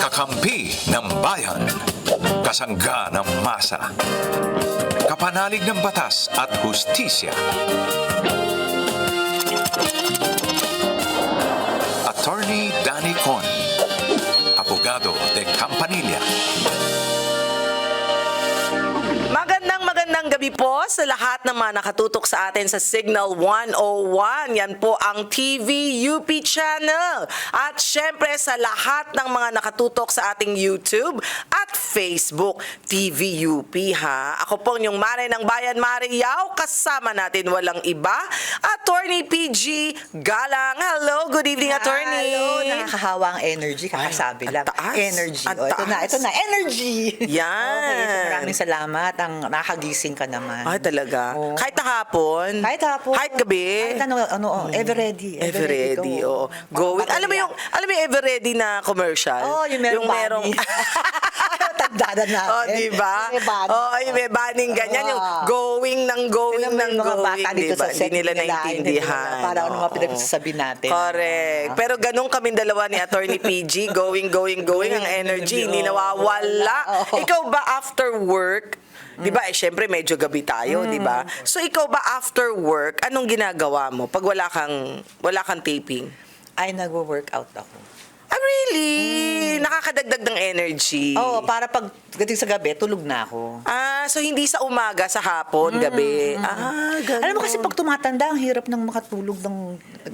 Kakampi ng bayan. Kasangga ng masa. Kapanalig ng batas at hustisya. Gabi po sa lahat ng mga nakatutok sa atin sa Signal 101. Yan po ang TV UP channel. At syempre sa lahat ng mga nakatutok sa ating YouTube at Facebook TV UP ha. Ako po yung Mare ng Bayan Mare Yao. Kasama natin walang iba. Attorney PG Galang. Hello, good evening attorney. Hello, nakakahawa ang energy, kakasabi Ay, lang. ang taas. Energy. Ang O, ito na, ito na, energy. Yan. Okay, so maraming salamat. Ang nakagising ka naman. Ay, talaga. Oo. Kahit na hapon. Kahit hapon. Kahit gabi. Kahit ano, ano, oh, ever ready. Ever ready, oo. Going. Alam mo yung, alam mo yung ever ready na commercial? Oh, yung merong merong bunny. Tanda na natin. Oh, di ba? Yung. Oh, yung may banning ganyan, yung Ah. going ng going mo ng yung mga going, bata di dito ba? sa set, nila nila- para ano mga Oo. pinagsasabi natin. Correct. Pero ganun kaming dalawa ni Attorney PG, going, going, going, ang energy, hindi nawawala. Oo. Ikaw ba after work, Di ba, eh, syempre medyo gabi tayo, di ba? So, ikaw ba after work, anong ginagawa mo pag wala kang, wala kang taping? Ay, nagwo-workout ako. Ah, really? Nakakadagdag ng energy. Oo, para pag gating sa gabi, tulog na ako. Ah, so hindi sa umaga, sa hapon, gabi. Ah, ganun. Alam mo kasi pag tumatanda, ang hirap ng makatulog ng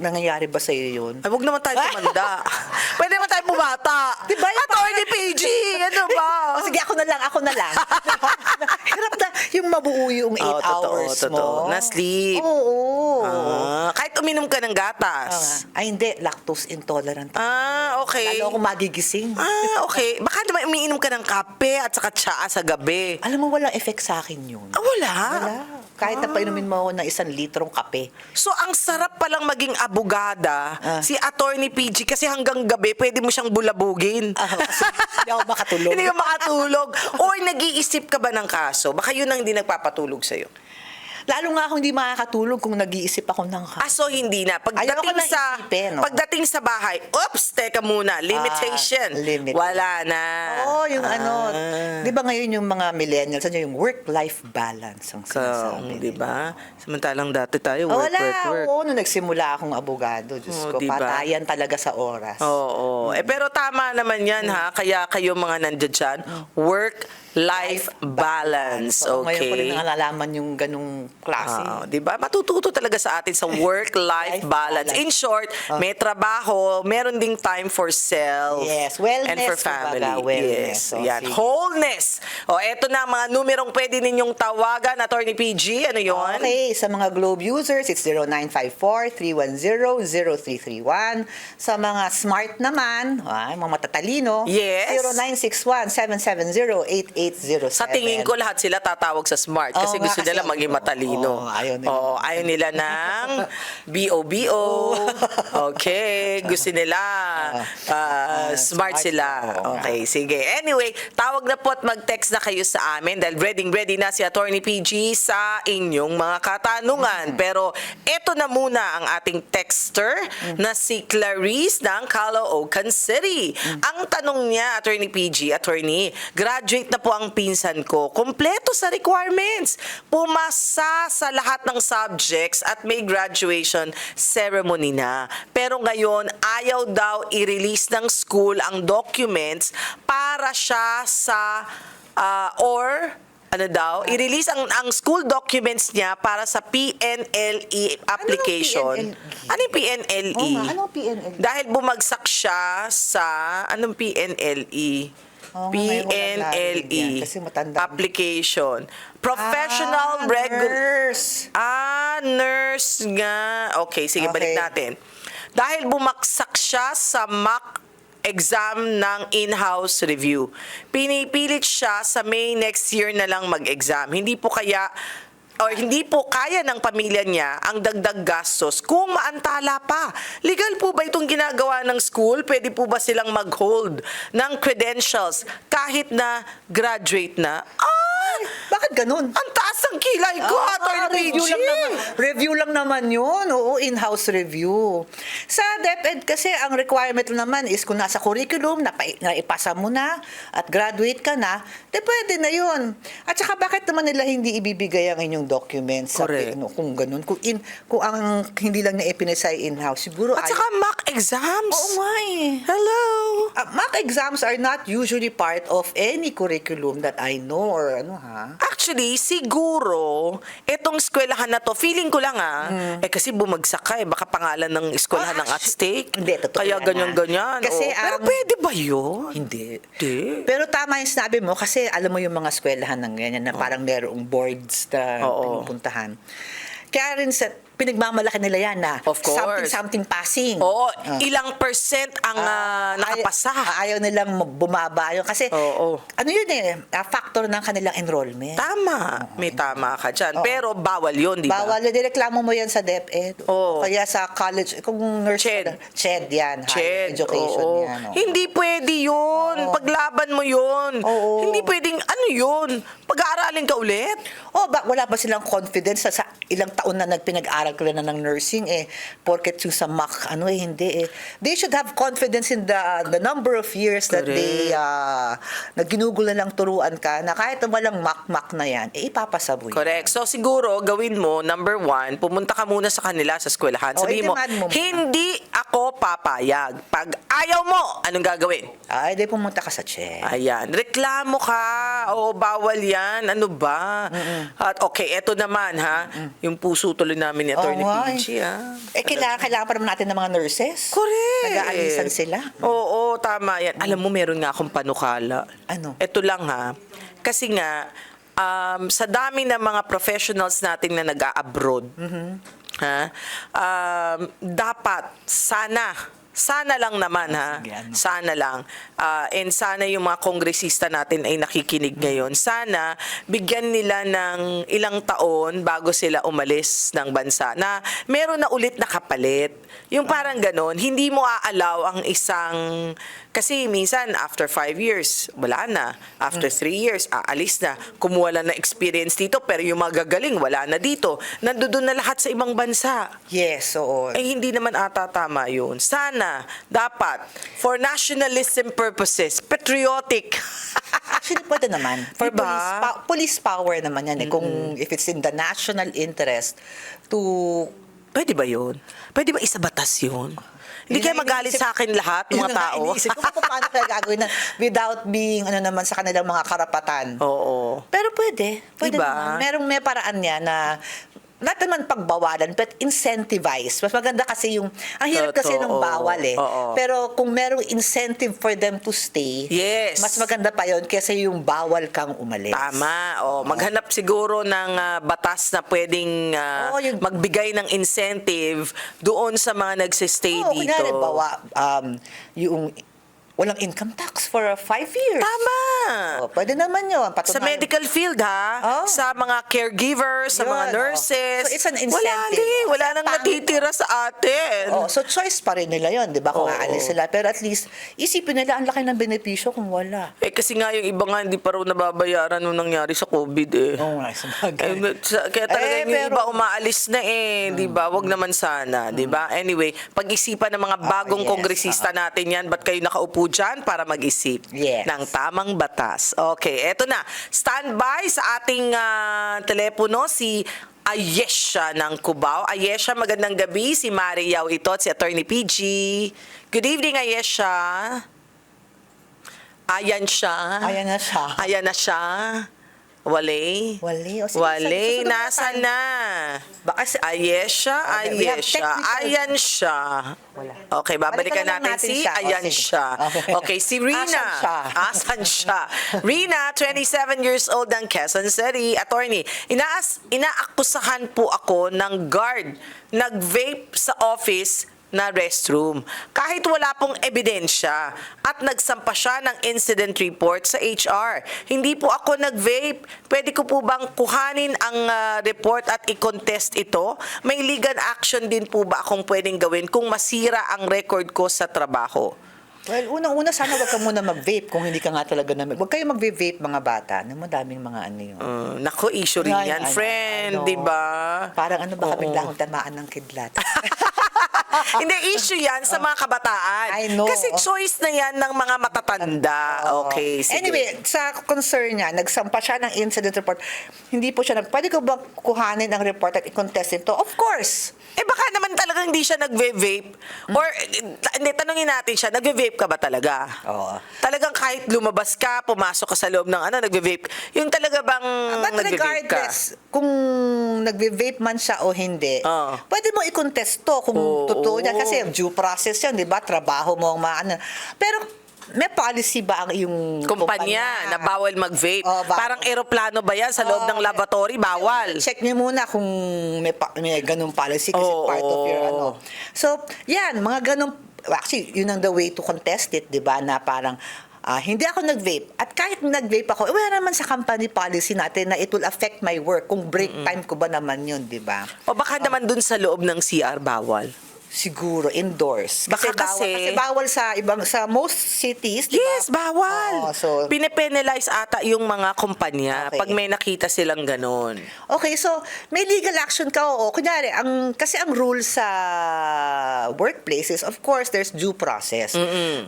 nangyayari ba sa iyo yun? Ay, huwag naman tayo tumanda. Pwede naman tayo bumata. Di ba? Yung Attorney PG, ano ba? O sige, ako na lang, ako na lang. Hirap na yung mabuo yung 8 Oo, totoo, hours totoo. mo. Na sleep. Oo. Ah, kahit uminom ka ng Oo gatas. nga. Ay, hindi. Lactose intolerant. ako. Ah, okay. Lalo ako magigising. Ah, okay. Baka naman umiinom ka ng kape at saka tsaa sa gabi. Alam mo, walang effect sa akin yun. Ah, wala? Wala. Kahit na painumin mo ako ng isang litrong kape. So, ang sarap palang maging abogada, Ah. si Attorney PG, kasi hanggang gabi, pwede mo siyang bulabugin. Ah, kasi hindi ako makatulog. hindi ka makatulog. Or nag-iisip ka ba ng kaso? Baka yun ang hindi nagpapatulog sa'yo. Lalo nga ako hindi makakatulog kung nag-iisip ako ng Ah, so hindi na. Pagdating Ayoko na sa isipin, no? pagdating sa bahay, oops, teka muna, limitation. Ah, limit. Wala na. Oo, yung Ah. ano, di ba ngayon yung mga millennials, ano yung work-life balance ang So, sinasabi. di ba? Samantalang dati tayo, Oh, work, wala. work, work. Oo, nung nagsimula akong abogado, Diyos Oo, ko, di ba? patayan talaga sa oras. Oo. Eh, pero tama naman yan, ha? Kaya kayo mga nandiyan dyan, work-life balance. So, Ngayon ko rin Okay? nalalaman yung ganung klase. Ah, 'di ba? Matututo talaga sa atin sa work-life Life balance. In short, may trabaho, meron ding time for self. Yes, wellness, and for family. kumbaga, wellness. Yes, O, yan. sige. Wholeness. O, eto na mga numerong pwede ninyong tawagan, Attorney PG. Ano yon? Okay, sa mga Globe users, it's 0954-310-0331. Sa mga smart naman, ah, mga matatalino, Yes. 0961-770-8807. Sa tingin ko lahat sila tatawag sa smart kasi Oo nga, gusto kasi- nila maging matalino. Oo, ayaw nila. Oo, ayaw nila ng BOBO. Okay, gusto nila ah, Ah, smart smart. sila. Oo nga. Okay, sige. Anyway, tawag na po at mag-text na kayo sa amin dahil ready ready na si Attorney PG sa inyong mga katanungan. Mm-hmm. Pero eto na muna ang ating texter Mm-hmm. na si Clarice ng Caloocan City. Mm-hmm. Ang tanong niya, Attorney PG, Attorney, graduate na po ang pinsan ko. Kompleto sa requirements. Pumasa sa lahat ng subjects at may graduation ceremony na. Pero ngayon, ayaw daw i-release ng school ang documents para siya sa ah, or ano daw, i-release ang, ang school documents niya para sa PNLE application. PNLE? Ano yung PNLE? Oo nga, anong PNLE? Dahil bumagsak siya sa, anong PNLE? Oo nga, ngayon ko lang narinig PNLE yan, kasi matanda. application. Professional Ah, regular nurse. Ah, nurse nga. Okay, sige, balik Okay. natin. Dahil bumaksak siya sa mock exam ng in-house review. Pinipilit siya sa May next year na lang mag-exam. Hindi po kaya or hindi po kaya ng pamilya niya ang dagdag gastos kung maantala pa. Legal po ba itong ginagawa ng school? Pwede po ba silang mag-hold ng credentials kahit na graduate na? Ah! Bakit ganun? Ang taas ng kilay ko, Ah, Attorney review PG. lang naman. Review lang naman yun. Oo, in-house review. Sa DepEd kasi, ang requirement naman is kung nasa curriculum, na, naipasa mo na, at graduate ka na, de pwede na yun. At saka bakit naman nila hindi ibibigay ang inyong documents? Sa, Correct. ano, kung ganun. Kung, in, kung ang hindi lang niya ipinasay in-house, siguro At ay- saka mock exams. Oo nga eh. Hello. Exams are not usually part of any curriculum that I know or ano ha. Actually, siguro, etong eskwelahan na to, feeling ko lang ah, eh kasi bumagsak ka eh, baka pangalan ng eskwelahan. Ah, ng at stake. Hindi, totoo Kaya yan, ganyan-ganyan. Kasi oh. Pero ang- pwede ba yun? Hindi. Hindi. Pero tama yung sinabi mo kasi alam mo yung mga eskwelahan ng ganyan na parang merong boards na Oo. pinupuntahan. Kaya rin sa pinagmamalaki nila yan na Of course. something something passing. Oo, Ah. ilang percent ang ah, Ah, nakapasa. ay- ayaw nilang bumaba yun. Kasi, Oo. ano yun eh, ah, factor ng kanilang enrollment. Tama. May tama ka dyan. Oo. Pero bawal yun, di ba? Bawal yun. Direklamo mo yan sa DepEd. Oo. Kaya sa college, kung nurse Ched. ka Ched yan. Ched, education oo. yan. oo. Hindi pwede yun. Oo. Paglaban mo yun. Oo. Hindi pwedeng, ano yun? Pag-aaralin ka ulit? Oh, ba, wala ba silang confidence sa, sa ilang taon na nagpinag-aral ka na ng nursing eh, porket yung sa MAC, ano eh, hindi eh. They should have confidence in the the number of years that Correct. they, uh, na ginugol na lang turuan ka, na kahit walang MAC-MAC na yan, eh, ipapasa mo yan. Correct. So siguro, gawin mo, number one, pumunta ka muna sa kanila sa eskwelahan. Oh, Sabihin mo, mo hindi ako papayag. Pag ayaw mo, anong gagawin? Ay, di pumunta ka sa Ched. Ayan. Reklamo ka. Oo, bawal yan. Ano ba? At okay, eto naman ha. Yung puso tuloy namin ni Atty. Oo nga, PG ha. Eh, kailangan, kailangan pa naman natin ng mga nurses. Correct. Nag-aalisan sila. Oo, tama yan. Alam mo, meron nga akong panukala. Ano? Ito lang ha. Kasi nga, um, sa dami ng mga professionals natin na nag-a-abroad, Mm-hmm. ha, um, dapat, sana, sana lang naman ha. Sige, ano? Sana lang. Ah, and sana yung mga kongresista natin ay nakikinig ngayon. Sana bigyan nila ng ilang taon bago sila umalis ng bansa na meron na ulit na kapalit. Yung parang ganon, hindi mo aalaw ang isang... Kasi minsan, after five years, wala na. After three years, aalis na. Kumuha lang na experience dito, pero yung magagaling, wala na dito. Nandoon na lahat sa ibang bansa. Yes, oo. Eh, hindi naman ata tama yun. Sana, dapat, for nationalism purposes, patriotic. Actually, pwede naman. For Diba? police, pa- police power naman yan. Eh. Kung if it's in the national interest to... Pwede ba yun? Pwede ba isa batas yun? Hindi Yun kaya ang magalit sa akin lahat, Yun mga tao. iniisip ko kung paano kaya gagawin na without being ano naman sa kanilang mga karapatan. Oo. Pero pwede. Pwede Diba? naman. Merong may paraan niya na not naman pagbawalan, but incentivize. Mas maganda kasi yung, ang hirap kasi ng Totoo. bawal eh. Oo. Pero kung merong incentive for them to stay, Yes. mas maganda pa yon kasi yung bawal kang umalis. Tama. O, maghanap siguro ng ah, batas na pwedeng ah, Oo, yung- magbigay ng incentive doon sa mga nagsistay Oo, dito. kunyari, bawa, um, yung walang income tax for uh, five years. Tama. Oh, pwede naman yun. Sa Patunayan- medical field ha, Oh. sa mga caregivers, sa Yun, mga oh. nurses. So, it's an Wala incentive. din, wala nang natitira sa atin. Oh, so choice pa rin nila yon, 'di ba? Kung Oo. aalis sila, pero at least isipin nila ang laki ng benepisyo kung wala. Eh kasi nga yung iba nga hindi pa raw nababayaran nung nangyari sa COVID eh. Oo nga, sa bagay. Eh, sa- kaya talaga Eh, yung pero- iba umaalis na eh, di ba? Wag naman sana, di ba? Anyway, pag-isipan ng mga bagong yes, kongresista natin yan, ba't kayo nakaupo dyan para mag-isip Yes. ng tamang batas? Okay, eto na. Standby sa ating ah, telepono si Ayesha ng Cubao. Ayesha, magandang gabi. Si Mari Yao ito at si Attorney PG. Good evening, Ayesha. Ayan siya. Ayan na siya. Ayan na siya. Wale. Wale. O, sige, na nasa tayo. na. Baka si- Ayesha, Okay, we have Ayesha. Ayan siya. Wala. Okay, babalikan Balikan na natin, natin si siya. Ayan sige. siya. Okay. Okay, si Rina. Asan siya? Asan siya? Rina, 27 years old ng Quezon City. Attorney, inaas, inaakusahan po ako ng guard. Nag-vape sa office na restroom. Kahit wala pong ebidensya at nagsampa siya ng incident report sa HR. Hindi po ako nag-vape. Pwede ko po bang kuhanin ang ah, report at i-contest ito? May legal action din po ba akong pwedeng gawin kung masira ang record ko sa trabaho? Well, unang-una, sana wag ka muna mag-vape kung hindi ka nga talaga na... Wag kayo mag-vape mga bata. Ano, madaming mga ano yun. Uh, nako, issue rin yan, ano, friend, ano. di ba? Parang ano, baka Oo. bigla akong tamaan ng kidlat. Hindi, issue yan sa mga kabataan. I know. Kasi choice na yan ng mga matatanda. Okay, sige. Anyway, sa concern niya, nagsampa siya ng incident report. Hindi po siya nag... Pwede ko ba kuhanin ang report at i-contest ito? Of course. Eh baka naman talagang hindi siya nagve-vape. Or, eh, ta- hindi, tanungin natin siya, nagve-vape ka ba talaga? Oo. Talagang kahit lumabas ka, pumasok ka sa loob ng ano, nagve-vape. Yung talaga bang But nagve-vape ka? regardless, kung nagve-vape man siya o hindi, Oo. pwede mo i-contest to kung. Totoo yan. Kasi due process yan, di ba? Trabaho mo ang maano. Pero may policy ba ang iyong Kumpanya na bawal mag-vape. Oh, ba- Parang eroplano ba yan sa loob Oh, ng lavatory? Bawal. Check niyo muna kung may, pa, may ganung policy kasi Oo. part of your ano. So, yan, mga ganung, actually, yun ang the way to contest it, di ba? Na parang, ah, hindi ako nag-vape. At kahit nag-vape ako, eh, wala naman sa company policy natin na it will affect my work. Kung break time ko ba naman yun, di ba? O baka naman dun sa loob ng CR bawal. Siguro, indoors. Baka bawal, kasi- kasi bawal sa ibang, sa most cities, di ba? Yes, bawal. Oo, so- Pinipenalize ata yung mga kumpanya Okay. pag may nakita silang ganun. Okay, so may legal action ka oo. Kunyari, ang kasi ang rule sa workplaces, of course, there's due process.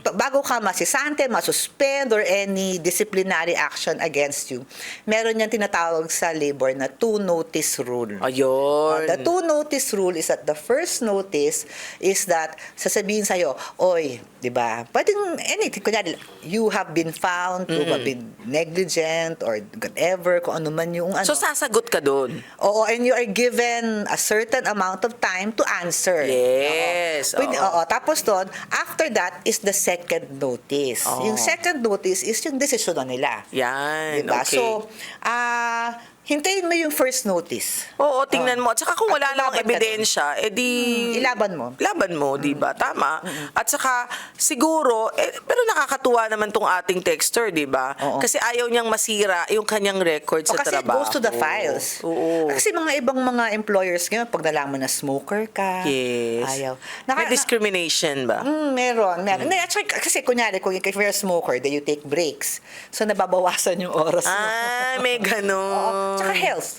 Pa- Bago ka masisante, masuspend or any disciplinary action against you, meron yan tinatawag sa labor na two-notice rule. Ayun. Uh, the two-notice rule is that the first notice is that sasabihin sa'yo, oy, di ba, pwedeng anything, kunyari, you have been found to have been negligent or whatever, kung ano man yung ano. So sasagot ka dun. Oo, and you are given a certain amount of time to answer. Yes, Oo. Pwede- oo. oo. Tapos doon, after that is the second notice. Oo. Yung second notice is yung desisyon na nila. Yan, Diba? okay. So, ah, hintayin mo yung first notice. Oo, tingnan mo. At saka kung wala At ilaban ka ebidensya, eh di... Mm, ilaban mo. Laban mo, di ba? Tama. At saka, siguro, eh, pero nakakatuwa naman tong ating texter, di ba? Oo. Kasi ayaw niyang masira yung kanyang record O sa kasi it trabaho. goes to the files. Oo. Kasi mga ibang mga employers ngayon, pag nalaman na smoker ka, Yes. ayaw. May discrimination ba? Mm, meron, meron. Mm. Actually, kasi kunyari, kung if you're a smoker, then you take breaks. So, nababawasan yung oras mo. Ah, may Oo. Tsaka health.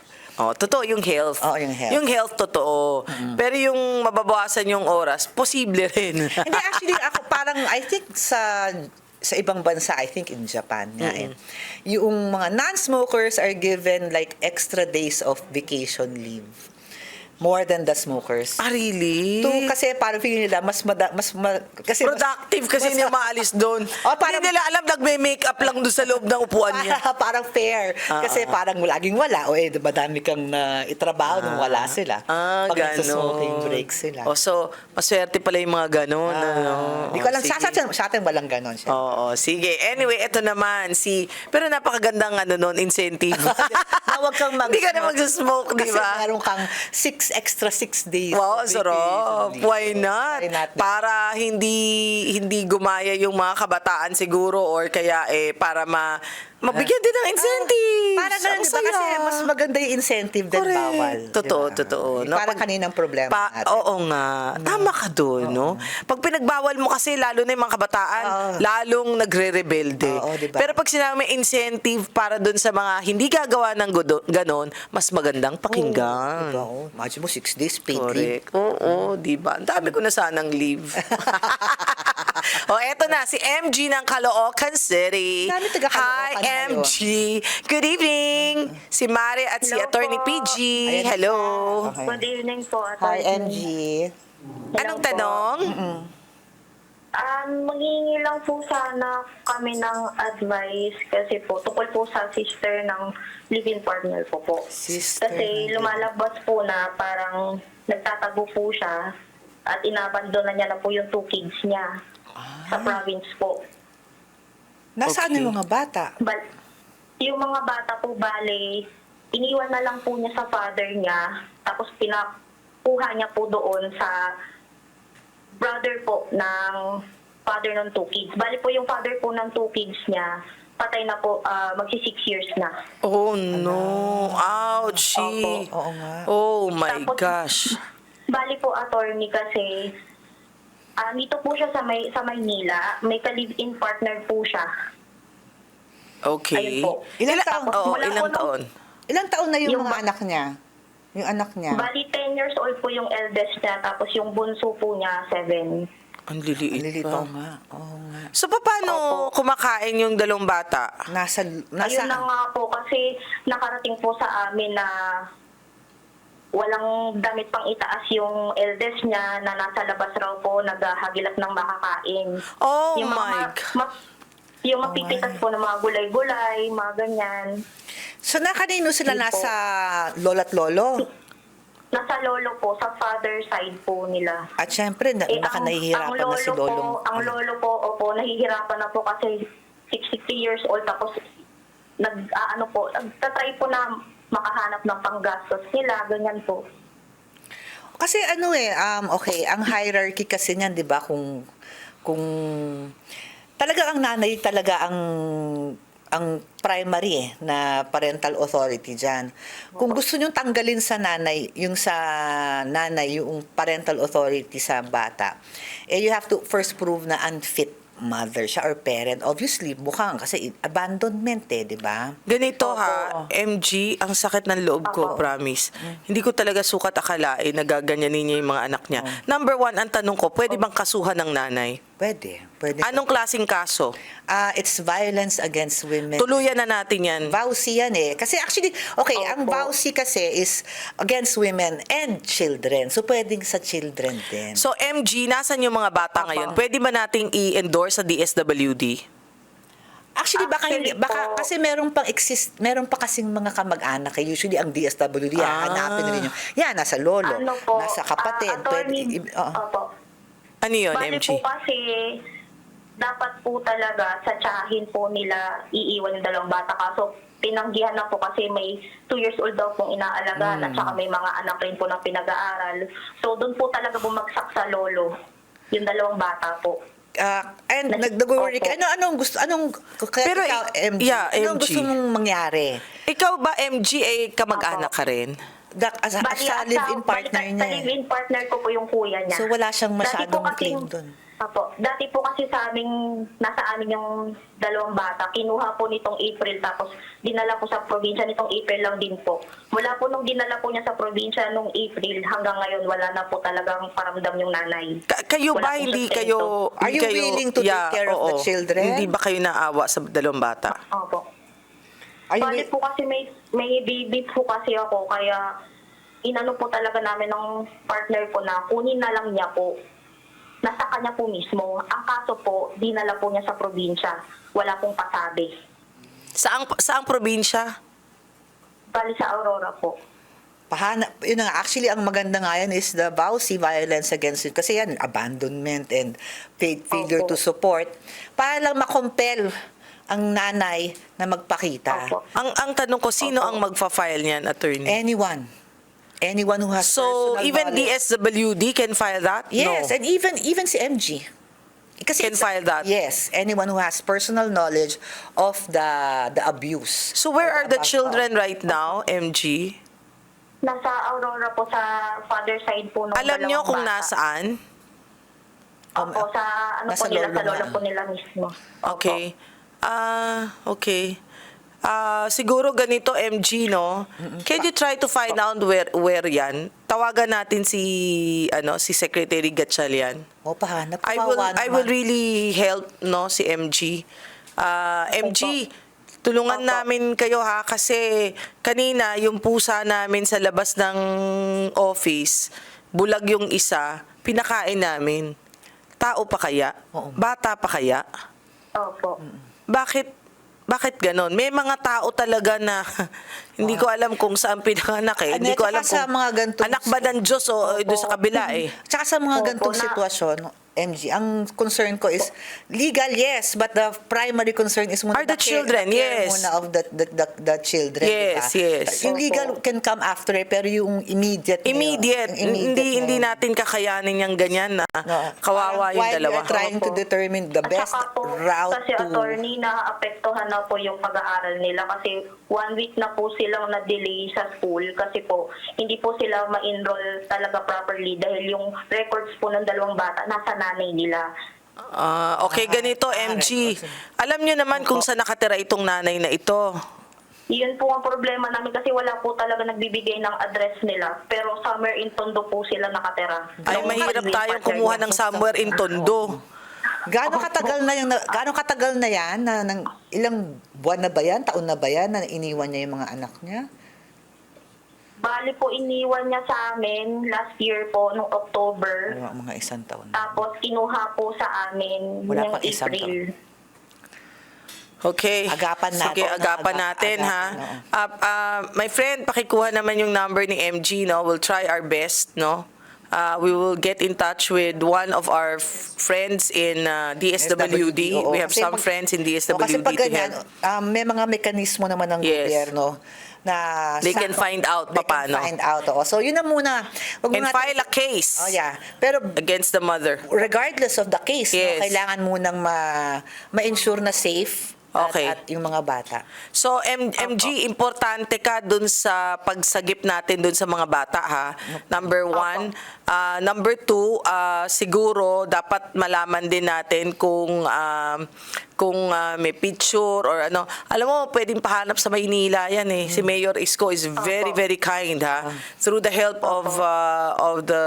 Oh, totoo yung health. Oo, yung health. Yung health, totoo. Pero yung mababawasan yung oras, posible rin. Hindi, actually, ako parang, I think sa sa ibang bansa, I think in Japan nga eh, yung mga non-smokers are given like extra days of vacation leave. More than the smokers. ah, really? To, kasi parang feeling nila, mas, mada, mas, ma- kasi mas- Productive kasi mas- hindi maalis doon. Oh, parang- Hindi nila alam, nagme-makeup lang doon sa loob ng upuan niya. Para, parang fair. Ah, Kasi ah. parang laging wala. O eh, madami kang na itrabaho nung wala sila. Ah, Pag ganon. nagsa-smoking break sila. O, so, maswerte pala yung mga ganon. ano? Hindi ko alam, sa, Sige. sa, sa atin walang ganon siya. Oo, sige. Anyway, eto naman si pero napakagandang ano noon incentive. na huwag kang mag Hindi ka na mag-smoke, di Kasi ba? meron kang six extra six days. Wow, sarap. Why not? Why not? Para hindi hindi gumaya yung mga kabataan siguro or kaya eh para ma mabigyan din ng incentive. Para ganun, di ba? Kasi mas maganda yung incentive than Correct. bawal. Totoo, di ba? totoo. No? Pag- kaninang problema Pa, natin. oo nga. Tama ka doon, no? Pag pinagbawal mo kasi, lalo na yung mga kabataan, Oo. lalong nagre-rebelde. Oo, diba? Pero pag sinabi may incentive para doon sa mga hindi gagawa ng gudo- ganon, mas magandang pakinggan. Diba? Oh, Imagine mo, six days paid leave. Correct. Oo, di ba? Ang dami ko na sanang leave. o, eto na, si MG ng Caloocan City. Dami taga Hi, Caloocan. MG. Good evening. Si Mari at si Hello Attorney po. PG. Ayan Hello. Okay. Good evening po, Hi, Atty. MG. Anong po. tanong? Um, maghihingi lang po sana kami ng advice kasi po tungkol po sa sister ng living partner ko po. Sister kasi lumalabas po na parang nagtatago po siya at inabandon na niya na po yung two kids niya sa province po. Nasaan Okay. yung mga bata? But yung mga bata po bale, iniwan na lang po niya sa father niya tapos pinakuha niya po doon sa brother po ng father ng two kids. Bali po yung father po ng two kids niya, patay na po, ah, magsi six years na. Oh, no. Ouchie. Oo nga. Oh, my Tapos- gosh. Bali po attorney kasi Ah, dito po siya sa may sa Maynila. May ka-live-in partner po siya. Okay. Ayun po. Ilang Ila- taon? Oo, Wala ilang po nung- taon? Ilang taon na yung, Yung mga ba- anak niya? Yung anak niya? Bali, 10 years old po yung eldest niya, tapos yung bunso po niya, 7. Ang liliit Nalilito pa. nga. Oo nga. So, paano kumakain yung dalawang bata? Nasa, nasa, Ayun na nga po, kasi nakarating po sa amin na walang damit pang itaas yung eldest niya na nasa labas raw po naghahagilap ng makakain. Oh yung mga my God. ma- yung mapipitas po ng mga gulay-gulay, mga ganyan. so na kanino sila Hindi po. nasa lolo't lolo? Nasa lolo po, sa father side po nila. At syempre, na, Eh, baka nahihirapan na si lolo. Po, ang lolo po, opo, nahihirapan na po kasi 63 years old tapos nag ano po, nagtatry po na makahanap ng panggastos nila, ganyan po. Kasi ano eh, um, okay, ang hierarchy kasi niyan, di ba, kung, kung, talaga ang nanay talaga ang, ang primary eh, na parental authority dyan. Kung gusto nyo tanggalin sa nanay, yung sa nanay, yung parental authority sa bata, eh you have to first prove na unfit mother siya or parent. Obviously, mukhang kasi abandonment eh, di ba? Ganito Opo. ha, MG, ang sakit ng loob ko, Opo. promise. Hindi ko talaga sukat akalain na gaganyanin niya yung mga anak niya. Number one, ang tanong ko, pwede bang kasuhan ng nanay? Pwede. Pwede. Anong klasing kaso? Ah, it's violence against women. Tuluyan na natin yan. Vowsy yan eh. Kasi actually, okay, ang Opo. vowsy kasi is against women and children. So, pwedeng sa children din. So MG, nasan yung mga bata Opo. ngayon? Pwede ba nating i-endorse sa DSWD? actually, baka, hindi, Actually baka po- kasi meron pang exist, meron pa kasing mga kamag-anak. Eh. Usually, ang DSWD, Ah. hanapin na rin yun. Yan, nasa lolo, Ano po, nasa kapatid. pwede, attorney, i- oo. opo. Ano yun, Bali MG? po kasi, dapat po talaga sa tsahin po nila iiwan yung dalawang bata. Kaso, tinanggihan na po kasi may 2 years old daw pong inaalagaan Hmm. at saka may mga anak rin po na pinag-aaral. So, doon po talaga bumagsak sa lolo yung dalawang bata po. Ah, and Nag- nag-worry ka. Ano, anong gusto, anong, kaya Pero ikaw, MG, yeah, anong MG. gusto mong mangyari? Ikaw ba, MG, eh, kamag-anak ka rin? Da, as, as Bali, sa at live-in sa- partner niya. Sa eh. live-in partner ko po yung kuya niya. So, wala siyang Dati po masyadong kasing- claim dun. Apo, dati po kasi sa aming, nasa amin yung dalawang bata, kinuha po nitong April tapos dinala po sa probinsya nitong April lang din po. Mula po nung dinala po niya sa probinsya nung April hanggang ngayon wala na po talagang paramdam yung nanay. Ka- kayo Wala ba pong hindi sustento. kayo... Are you hindi kayo- willing to take care of the children? Hindi ba kayo naawa sa dalawang bata? Opo. Are you Bali wi- po kasi may, may baby po kasi ako kaya inano po talaga namin ng partner ko na kunin na lang niya po. Nasa kanya po mismo. Ang kaso po, dinala po niya sa probinsya. Wala pong pasabi. Saang, saang probinsya? Bali sa Aurora po. Pahanap, yun nga, actually, ang maganda nga yan is the VAUSI, violence against it. Kasi yan, abandonment and fa- failure Opo. to support. Para lang makompel ang nanay na magpakita. Opo. Ang ang tanong ko, sino Opo. ang magfa-file niyan, attorney? Anyone. Anyone who has So, personal even knowledge. DSWD can file that? Yes, no. and even even si MG. Kasi Can file that? Yes, anyone who has personal knowledge of the the abuse. So, where are the children right now, MG? Nasa Aurora po sa father side po ng Alam niyo kung bata. nasaan? Opo, sa ano Nasa po nila, lolo sa lolo po nila mismo. Okay. Ah, okay. Ah, siguro ganito MG no. Can you try to find out where where 'yan? Tawagan natin si ano si Secretary Gatchalian. O, pahanap. I will kawawa I will really help no si MG. Ah, MG, tulungan namin kayo ha kasi kanina yung pusa namin sa labas ng office, bulag yung isa, pinakain namin. Tao pa kaya? Oo. Bata pa kaya? Opo. Bakit bakit ganon? May mga tao talaga na hindi ko alam kung saan pinanganak eh. Ano, Hindi ko alam sa kung mga ganitong- anak ba ng Diyos o doon sa kabila eh. Tsaka sa mga na- sitwasyon, MG, ang concern ko is legal, yes, but the primary concern is muna Are the care- children, care yes. muna of the, the, the, the children. Yes, diba? yes. Yung legal can come after, eh, pero yung immediate. na Immediate. yung hindi na hindi yun. natin kakayanin yung ganyan na No. kawawa Parang yung while dalawa. we are trying to determine the At best saka po, route kasi to... attorney, naaapektuhan na po yung pag-aaral nila kasi one week na po silang na-delay sa school kasi po hindi po sila ma-enroll talaga properly dahil yung records po ng dalawang bata nasa nanay nila. Ah, okay, ganito, MG. Alam nyo naman kung saan nakatira itong nanay na ito. Yun po ang problema namin kasi wala po talaga nagbibigay ng address nila. Pero somewhere in Tondo po sila nakatira. Ay, mahirap tayong kumuha ng somewhere in Tondo. Gaano katagal na yung gaano katagal na yan na ng ilang buwan na ba yan, taon na ba yan na iniwan niya yung mga anak niya? Bali po iniwan niya sa amin last year po, noong October. Mga, mga isang taon. Tapos kinuha po sa amin Wala ng pang isang April. Okay. Agapan natin, Sige, agapan Aga- natin, ha? agapan. Ah, ah, my friend, pakikuha naman yung number ni MG, no? We'll try our best, no? Ah, we will get in touch with one of our f- friends in ah, DSWD. oo. We have Kasi some pag- friends in oo, kasi DSWD pag to ganyan, help. um, may mga mekanismo naman ng Yes. gobyerno na They can find out they papaano. can find out. Oo. So, yun na muna. Wag And file a case Oh, yeah. Pero against the mother. regardless of the case, Yes. no, kailangan munang ma, ma-ensure na safe at, Okay. at yung mga bata. So, M- MG, importante ka dun sa pagsagip natin dun sa mga bata, ha? Number one. Ah, number two, ah, siguro, dapat malaman din natin kung um, kung ah, may picture or ano. Alam mo, pwedeng pahanap sa Maynila yan eh. Si Mayor Isko is very, very kind, ha? Through the help of ah, of the,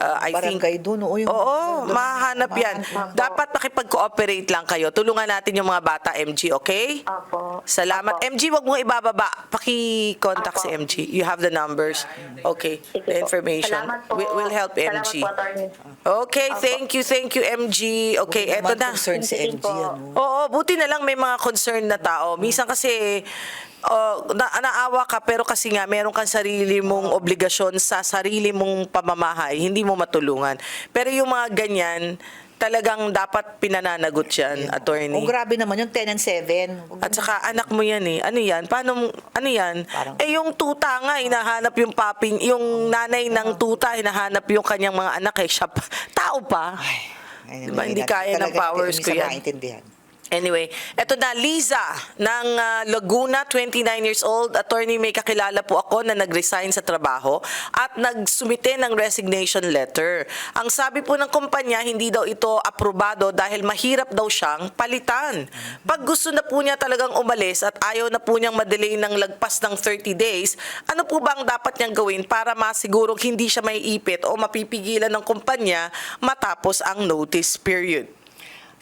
ah, I think... Barangay dun, oo, yung- Oo, mahanap yan. mahanap. Dapat makipag-cooperate lang kayo. Tulungan natin yung mga bata, MG, okay? Opo. Salamat. Opo. MG, wag mo ibababa. Paki-contact si MG. You have the numbers. Okay. Sige The po. information. Salamat po. We, will help Salamat MG. po, attorney. Okay, Apo. thank you, thank you, MG. Okay, eto na. concern si MG. po. Ano? Oo, buti na lang may mga concerned na tao. Minsan kasi oh, na, naawa ka pero kasi nga meron kang sarili mong obligasyon sa sarili mong pamamahay, hindi mo matulungan. Pero yung mga ganyan, talagang dapat pinananagot yan, attorney. Oh, grabe naman yung 10 and 7. At saka anak mo yan eh. Ano yan? Paano ano yan? Parang- eh yung tuta nga hinahanap yung paping, yung nanay ng tuta hinahanap yung kanyang mga anak eh. Siya pa, tao pa. Diba, hindi kaya ng powers ko yan. Maintindihan. Anyway, eto na, Liza ng ah, Laguna, 29 years old. Attorney, may kakilala po ako na nag-resign sa trabaho at nagsumite ng resignation letter. Ang sabi po ng kumpanya, hindi daw ito aprobado dahil mahirap daw siyang palitan. Pag gusto na po niya talagang umalis at ayaw na po niyang madelay ng lagpas ng 30 days, ano po ba ang dapat niyang gawin para masigurong hindi siya may ipit o mapipigilan ng kumpanya matapos ang notice period?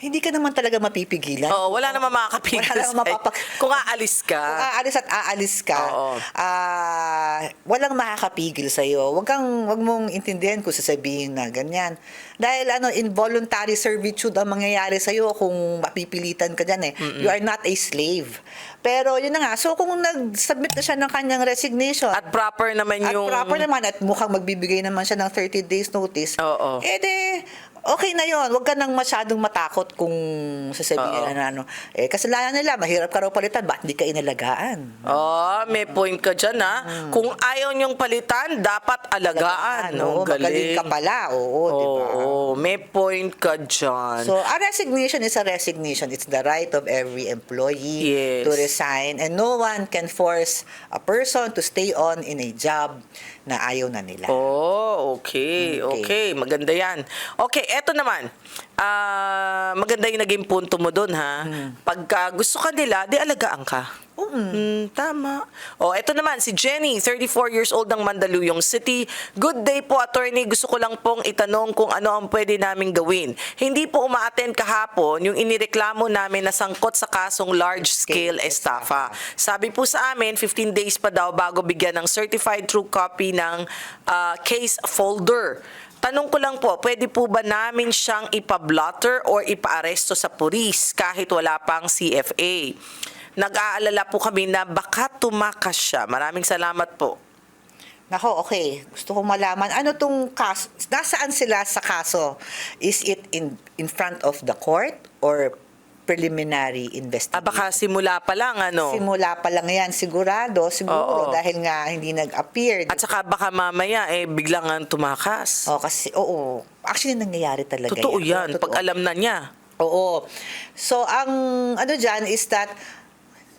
Hindi ka naman talaga mapipigilan. Oo, wala namang makakapigil Wala namang sa'yo. mapapak- Kung aalis ka. Kung aalis at aalis ka, Oo. ah, walang makakapigil sa'yo. Huwag kang, huwag mong intindihan kung sasabihin na ganyan. Dahil ano, involuntary servitude ang mangyayari sa'yo kung mapipilitan ka dyan eh. You are not a slave. Pero yun na nga, so kung nag-submit na siya ng kanyang resignation, At proper naman at yung... proper naman at mukhang magbibigay naman siya ng 30 days notice. Oo. Eh de, okay na yon. Huwag ka nang masyadong matakot kung sasabihin Oo. na ano. Eh, kasalanan nila, mahirap ka raw palitan, ba't hindi ka inalagaan? Oh, may point ka dyan ha. Kung ayaw niyong palitan, dapat alagaan. Oo, Ang magaling galing. ka pala. Oo, di ba? Oo, may point ka dyan. So, a resignation is a resignation. It's the right of every employee Yes. to resign. And no one can force a person to stay on in a job na ayaw na nila. Oh, okay, Okay. okay. Maganda yan. Okay, eto naman. Ah, maganda yung naging punto mo doon, ha? Pagka gusto ka nila, di alagaan ka. Hmm, tama. Oh, eto naman, si Jenny, 34 years old ng Mandaluyong City. Good day po, attorney. Gusto ko lang pong itanong kung ano ang pwede naming gawin. Hindi po umaattend kahapon yung inireklamo namin na sangkot sa kasong large-scale estafa. Sabi po sa amin, 15 days pa daw bago bigyan ng certified true copy ng ah, case folder. Tanong ko lang po, pwede po ba namin siyang ipablotter or ipaaresto sa pulis kahit wala pang CFA? Nag-aalala po kami na baka tumakas siya. Maraming salamat po. Nako, okay. Gusto ko malaman, ano tong kaso? Nasaan sila sa kaso? Is it in in front of the court or preliminary Ah, investigation? baka simula pa lang, ano? Simula pa lang yan, sigurado, siguro, Oo. dahil nga hindi nag-appear. At saka baka mamaya, eh, biglang ang tumakas. oh, kasi, oo. Actually, nangyayari talaga Totoo yan, Totoo. pag alam na niya. Oo. So, ang ano dyan is that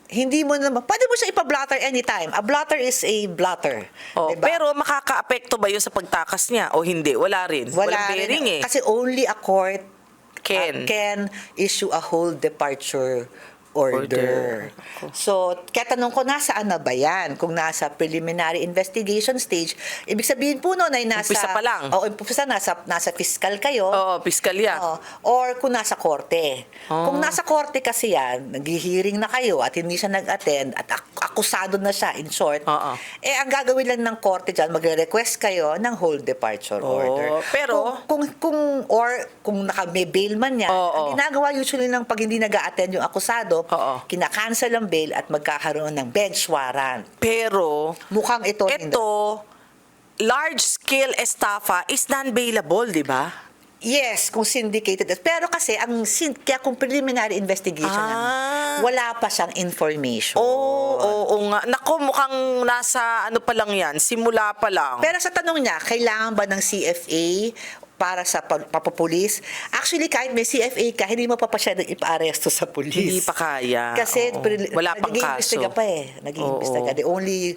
hindi mo naman, pwede mo siya ipa-blotter anytime. A blotter is a blotter. Oh, diba? Pero makaka-apekto ba yun sa pagtakas niya o hindi? Wala rin. wala Walang bearing rin, eh. Kasi only a court Can. uh, can issue a whole departure order. Order. So, kaya tanong ko, nasaan na ba yan? Kung nasa preliminary investigation stage, ibig sabihin po noon ay nasa... Umpisa pa lang. Oo, umpisa nasa, nasa fiscal kayo. Oo, piskalya. Oo. or kung nasa korte. Oh. Kung nasa korte kasi yan, naghihiring na kayo at hindi siya nag-attend at ak- akusado na siya, in short, Oo. eh ang gagawin lang ng korte dyan, magre-request kayo ng whole departure Oo, order. pero- Kung, kung, kung or kung naka may bail man yan, Oo. ang ginagawa usually ng pag hindi nag-attend yung akusado, Oo. kinakancel ang bail at magkakaroon ng bench warrant. Pero, Mukhang ito, ito, large-scale estafa is non-bailable, di ba? Yes, kung syndicated. Pero kasi, ang sin- kaya kung preliminary investigation, Ah. lang, wala pa siyang information. Oo, oo nga. Nako, mukhang nasa ano pa lang yan, simula pa lang. Pero sa tanong niya, kailangan ba ng CFA para sa papapulis? Actually, kahit may CFA ka, hindi mo pa pa siya ipa-aresto sa pulis. Hindi pa kaya, Kasi oo. Wala pang nag-iimbestiga kaso. pa eh. Nag-iimbestiga. The only...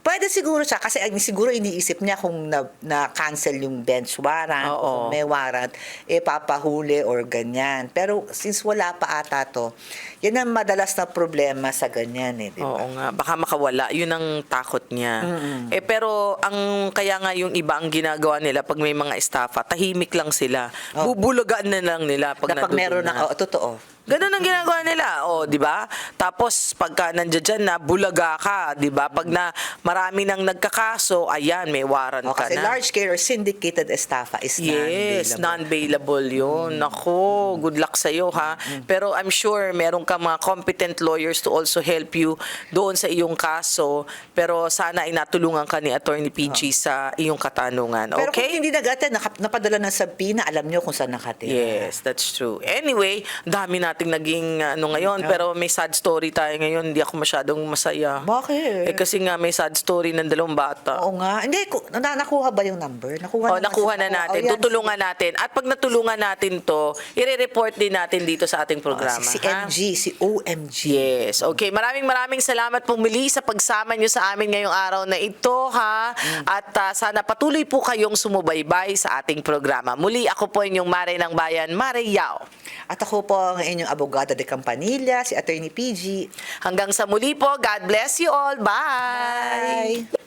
Pwede siguro siya, kasi siguro iniisip niya kung na, na-cancel yung bench warrant, o Oo. kung may warrant, eh papahuli or ganyan. Pero since wala pa ata to, yan ang madalas na problema sa ganyan eh. Di ba? Oo nga, baka makawala. Yun ang takot niya. Eh pero ang kaya nga yung iba ang ginagawa nila pag may mga estafa, tahimik lang sila. Oh. Bubulagaan na lang nila pag, Na pag nandoon meron na. na, oh, totoo. Ganun ang ginagawa nila. O, di ba? Tapos, pagka nandiyan dyan na, bulaga ka, di ba? Pag na marami nang nagkakaso, ayan, may warrant Oh, ka kasi na. large scale or syndicated estafa is Yes, non-bailable. non-bailable yun. Nako, good luck sa'yo ha. Pero I'm sure meron ka mga competent lawyers to also help you doon sa iyong kaso. Pero sana ay natulungan ka ni Attorney PG sa iyong katanungan. Pero kung Okay? hindi nag-attend, napadala ng sabina, alam nyo kung saan nakatira. Yes, that's true. Anyway, dami nating naging ano ngayon, pero may sad story tayo ngayon. Hindi ako masyadong masaya. Bakit? Eh kasi nga may sad story ng dalawang bata. Oo nga. Hindi, ku- na, nakuha ba yung number? Nakuha Oh, naman nakuha na natin. Oh, yan. Tutulungan natin. At pag natulungan natin to, i-report din natin dito sa ating Oh, programa. si, si ha? MG, si OMG. Yes. Okay. Maraming maraming salamat po muli sa pagsama nyo sa amin ngayong araw na ito, ha? Mm. At ah, sana patuloy po kayong sumubaybay sa ating programa. Muli, ako po inyong Mare ng Bayan, Mare Yao. At ako po ang inyong abogada de Campanilla, si Attorney PG. Hanggang sa muli po, God bless you all. Bye! Bye!